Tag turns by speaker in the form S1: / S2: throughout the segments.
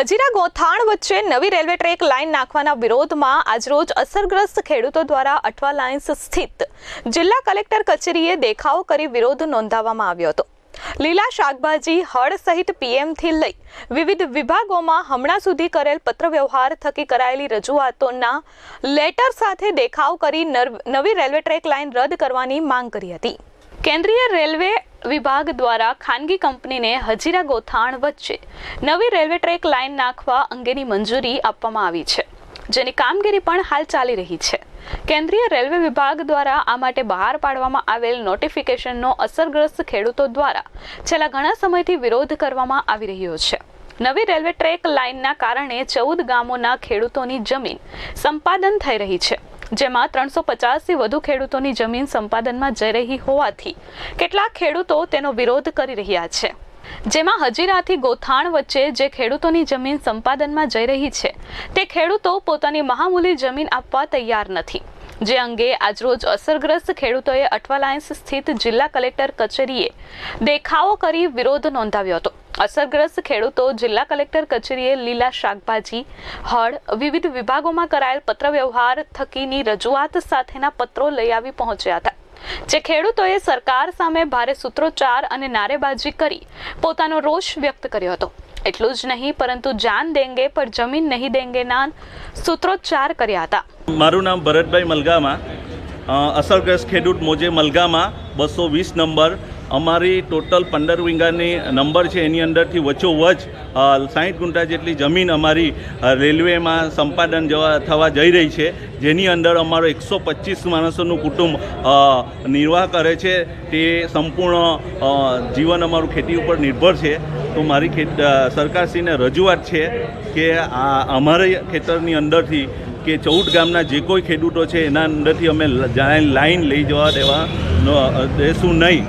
S1: હજીરા ગોથાણ વચ્ચે નવી railway track line નાખવાના વિરોધમાં આજરોજ અસરગ્રસ્ત ખેડૂતો દ્વારા અઠવા લાઇન્સ સ્થિત જિલ્લા કલેક્ટર કચેરીએ દેખાવો કરી વિરોધ નોંધાવવામાં આવ્યો હતો. લીલા શાકભાજી, હળ સહિત પીએમથી લઈ વિવિધ વિભાગોમાં હમણાં સુધી કરેલ પત્રવ્યવહાર થકી કરાયેલી રજૂઆતોના લેટર સાથે દેખાવ કરી નવી રેલવે ટ્રેક લાઇન રદ કરવાની માંગ કરી હતી. કેન્દ્રીય રેલવે વિભાગ દ્વારા ખાનગી કંપનીને હજીરા ગોથાણ વચ્ચે નવી રેલવે ટ્રેક લાઇન નાખવા અંગેની મંજૂરી આપવામાં આવી છે. જેની કામગીરી પણ હાલ ચાલી રહી છે. કેન્દ્રીય રેલવે વિભાગ દ્વારા આ માટે બહાર પાડવામાં આવેલ નોટિફિકેશનનો અસરગ્રસ્ત ખેડૂતો દ્વારા છેલ્લા ઘણા સમયથી વિરોધ કરવામાં આવી રહ્યો છે. નવી રેલવે ટ્રેક લાઇનના કારણે ચૌદ ગામોના ખેડૂતોની જમીન સંપાદન થઈ રહી છે. જેમાં ત્રણસો પચાસથી વધુ ખેડૂતોની જમીન સંપાદનમાં જઈ રહી હોવાથી કેટલાક ખેડૂતો તેનો વિરોધ કરી રહ્યા છે. જેમાં હજીરાથી ગોથાણ વચ્ચે જે ખેડૂતોની જમીન સંપાદનમાં જઈ રહી છે, તે ખેડૂતો પોતાની મહામૂલી જમીન આપવા તૈયાર નથી. જે અંગે આજરોજ અસરગ્રસ્ત ખેડૂતોએ અઠવાલાયન્સ સ્થિત જિલ્લા કલેક્ટર કચેરીએ દેખાવો કરી વિરોધ નોંધાવ્યો હતો. અસરગ્રસ્ત ખેડૂતો જિલ્લા કલેક્ટર કચેરીએ લીલા શાકભાજી, હળ, વિવિધ વિભાગોમાં કરાયેલ પત્રવ્યવહાર થકીની રજૂઆત સાથેના પત્રો લઈ આવી પહોંચ્યા હતા, જે ખેડૂતોએ સરકાર સામે ભારે સૂત્રોચ્ચાર અને નારેબાજી કરી પોતાનો રોષ વ્યક્ત કર્યો હતો. એટલું જ નહીં, પરંતુ જાન દેંગે પર જમીન નહીં દેંગેના સૂત્રોચ્ચાર કર્યા હતા.
S2: મારું નામ ભરતભાઈ મલગામાં અસરગ્રસ્ત ખેડૂત મોજે મલગામાં, બસો વીસ નંબર અમારી ટોટલ પંદર વીંગાની નંબર છે, એની અંદરથી વચ્ચોવચ સાહીઠ ગુંટા જેટલી જમીન અમારી રેલવેમાં સંપાદન જવા, થવા જઈ રહી છે, જેની અંદર અમારો એકસો પચીસ માણસોનું કુટુંબ નિર્વાહ કરે છે, તે સંપૂર્ણ જીવન અમારું ખેતી ઉપર નિર્ભર છે. તો મારી સરકારશ્રીને રજૂઆત છે કે આ અમારા ખેતરની અંદરથી કે ચૌદ ગામના જે કોઈ ખેડૂતો છે, એના અંદરથી અમે લાઈન લઈ જવા દેવા દેશું નહીં.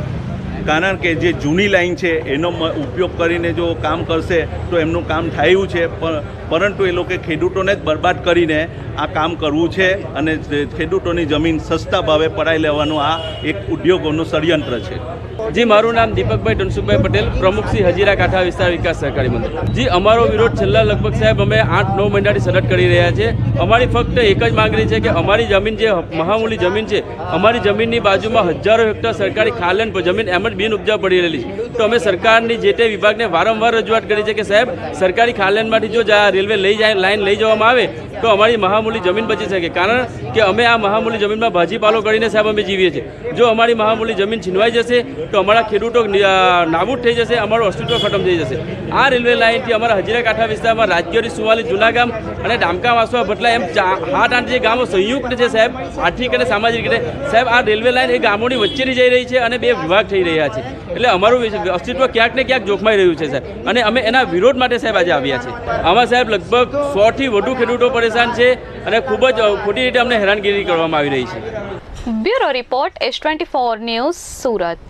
S2: કારણ કે જે જૂની લાઈન છે, એનો ઉપયોગ કરીને જો કામ કરશે, તો એમનું કામ થાયું છે પરંતુ એ લોકો ખેડૂતોને જ બરબાદ કરીને આ કામ કરવું છે અને ખેડૂતોની જમીન સસ્તા ભાવે પડાઈ લેવાનું આ એક ઉદ્યોગોનું ષડયંત્ર છે.
S3: જી, મારું નામ દીપકભાઈ ધનસુખભાઈ પટેલ, પ્રમુખ શ્રી હજીરા કાંઠા વિસ્તાર વિકાસ સહકારી મંડળ જી, અમારો વિરોધ છેલ્લા લગભગ સાહેબ અમે આઠ, નવ મહિનાથી સતત કરી રહ્યા છે. અમારી ફક્ત એક જ માંગણી છે કે અમારી જમીન જે મહામૂલી જમીન છે, અમારી જમીનની બાજુમાં હજારો હેક્ટર સરકારી ખાલેન જમીન એમ જ બિન ઉપજાવ પડી રહેલી છે. તો અમે સરકારની જે તે વિભાગને વારંવાર રજૂઆત કરી છે કે સાહેબ, સરકારી ખાલેનમાંથી જો રેલવે લઈ જાય, લાઈન લઈ જવામાં આવે, તો અમારી મહામૂલી જમીન બચી શકે. કારણ કે અમે આ મહામૂલી જમીનમાં ભાજીપાલો કરીને સાહેબ અમે જીવીએ છીએ. જો અમારી મહામૂલી જમીન છીનવાઈ જશે, તો અમારા ખેડૂતો નાબૂદ થઈ જશે, અમારું અસ્તિત્વ ખતમ થઈ જશે. આ રેલવે લાઇનથી અમારા હજીરા કાંઠા વિસ્તારમાં રાજગીરી સુવાલી જૂના ગામ અને ડામકા વાસવા ભટલા એમ હાથ આઠ જે ગામો સંયુક્ત છે સાહેબ, આર્થિક અને સામાજિક રીતે. સાહેબ, આ રેલવે લાઇન એ ગામોની વચ્ચેની જઈ રહી છે અને બે વિભાગ થઈ રહ્યા છે. એટલે અમારું અસ્તિત્વ ક્યાંક ને ક્યાંક જોખમાઈ રહ્યું છે સાહેબ. અને અમે એના વિરોધ માટે સાહેબ આજે આવ્યા છે આમાં સાહેબ લગભગ સોથી વધુ ખેડૂતો પરેશાન છે અને ખૂબ જ ખોટી રીતે અમને હેરાનગીરી કરવામાં આવી રહી છે.
S1: Bureau report S twenty four news Surat.